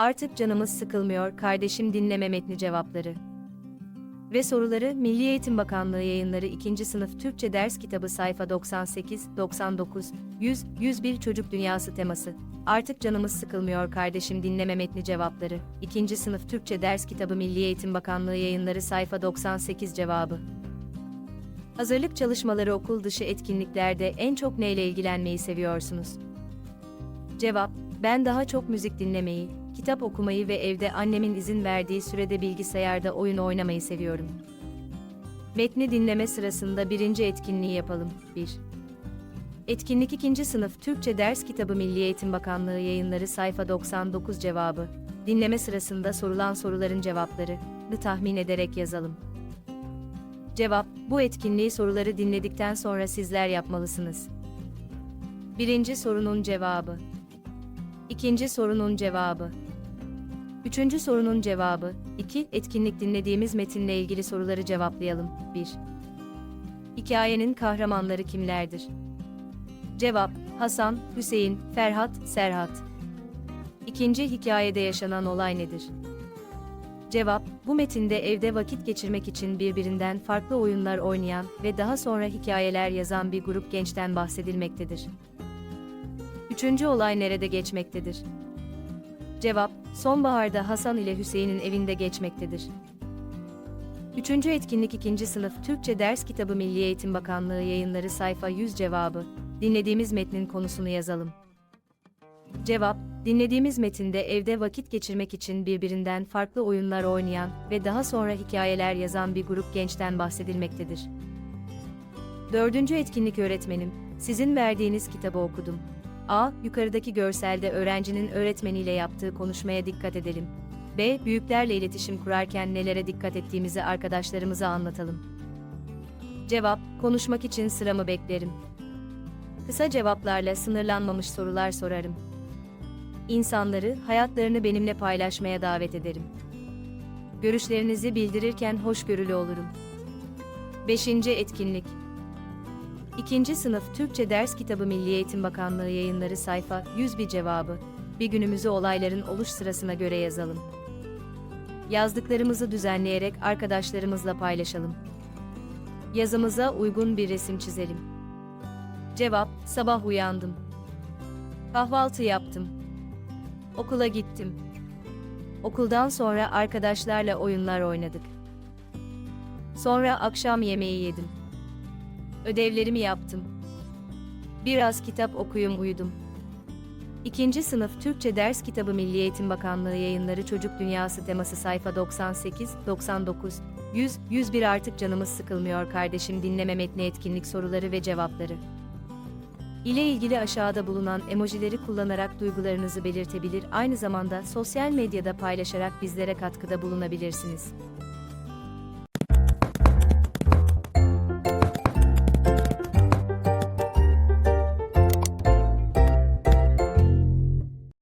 Artık canımız sıkılmıyor kardeşim dinleme metni cevapları. Ve soruları Milli Eğitim Bakanlığı yayınları 2. sınıf Türkçe ders kitabı sayfa 98, 99, 100, 101 Çocuk Dünyası teması. Artık canımız sıkılmıyor kardeşim dinleme metni cevapları. 2. sınıf Türkçe ders kitabı Milli Eğitim Bakanlığı yayınları sayfa 98 cevabı. Hazırlık çalışmaları okul dışı etkinliklerde en çok neyle ilgilenmeyi seviyorsunuz? Cevap, ben daha çok müzik dinlemeyi, kitap okumayı ve evde annemin izin verdiği sürede bilgisayarda oyun oynamayı seviyorum. Metni dinleme sırasında birinci etkinliği yapalım. 1. Etkinlik 2. sınıf Türkçe ders kitabı Milli Eğitim Bakanlığı yayınları sayfa 99 cevabı. Dinleme sırasında sorulan soruların cevapları tahmin ederek yazalım. Cevap, bu etkinliği soruları dinledikten sonra sizler yapmalısınız. Birinci sorunun cevabı. İkinci sorunun cevabı. Üçüncü sorunun cevabı. 2. Etkinlik dinlediğimiz metinle ilgili soruları cevaplayalım. 1. Hikayenin kahramanları kimlerdir? Cevap: Hasan, Hüseyin, Ferhat, Serhat. İkinci hikayede yaşanan olay nedir? Cevap: Bu metinde evde vakit geçirmek için birbirinden farklı oyunlar oynayan ve daha sonra hikayeler yazan bir grup gençten bahsedilmektedir. Üçüncü olay nerede geçmektedir? Cevap: Sonbaharda Hasan ile Hüseyin'in evinde geçmektedir. Üçüncü etkinlik 2. sınıf Türkçe ders kitabı Milli Eğitim Bakanlığı yayınları sayfa 100 cevabı. Dinlediğimiz metnin konusunu yazalım. Cevap: Dinlediğimiz metinde evde vakit geçirmek için birbirinden farklı oyunlar oynayan ve daha sonra hikayeler yazan bir grup gençten bahsedilmektedir. Dördüncü etkinlik öğretmenim, sizin verdiğiniz kitabı okudum. A. Yukarıdaki görselde öğrencinin öğretmeniyle yaptığı konuşmaya dikkat edelim. B. Büyüklerle iletişim kurarken nelere dikkat ettiğimizi arkadaşlarımıza anlatalım. Cevap: Konuşmak için sıramı beklerim. Kısa cevaplarla sınırlanmamış sorular sorarım. İnsanları, hayatlarını benimle paylaşmaya davet ederim. Görüşlerinizi bildirirken hoşgörülü olurum. 5. etkinlik 2. sınıf Türkçe ders kitabı Milli Eğitim Bakanlığı yayınları sayfa 101 cevabı. Bir günümüzü olayların oluş sırasına göre yazalım. Yazdıklarımızı düzenleyerek arkadaşlarımızla paylaşalım. Yazımıza uygun bir resim çizelim. Cevap: Sabah uyandım. Kahvaltı yaptım. Okula gittim. Okuldan sonra arkadaşlarla oyunlar oynadık. Sonra akşam yemeği yedim. Ödevlerimi yaptım. Biraz kitap okuyum uyudum. İkinci sınıf Türkçe ders kitabı Milli Eğitim Bakanlığı yayınları Çocuk Dünyası teması sayfa 98, 99, 100, 101 artık canımız sıkılmıyor kardeşim dinleme metni etkinlik soruları ve cevapları. ile ilgili aşağıda bulunan emojileri kullanarak duygularınızı belirtebilir aynı zamanda sosyal medyada paylaşarak bizlere katkıda bulunabilirsiniz.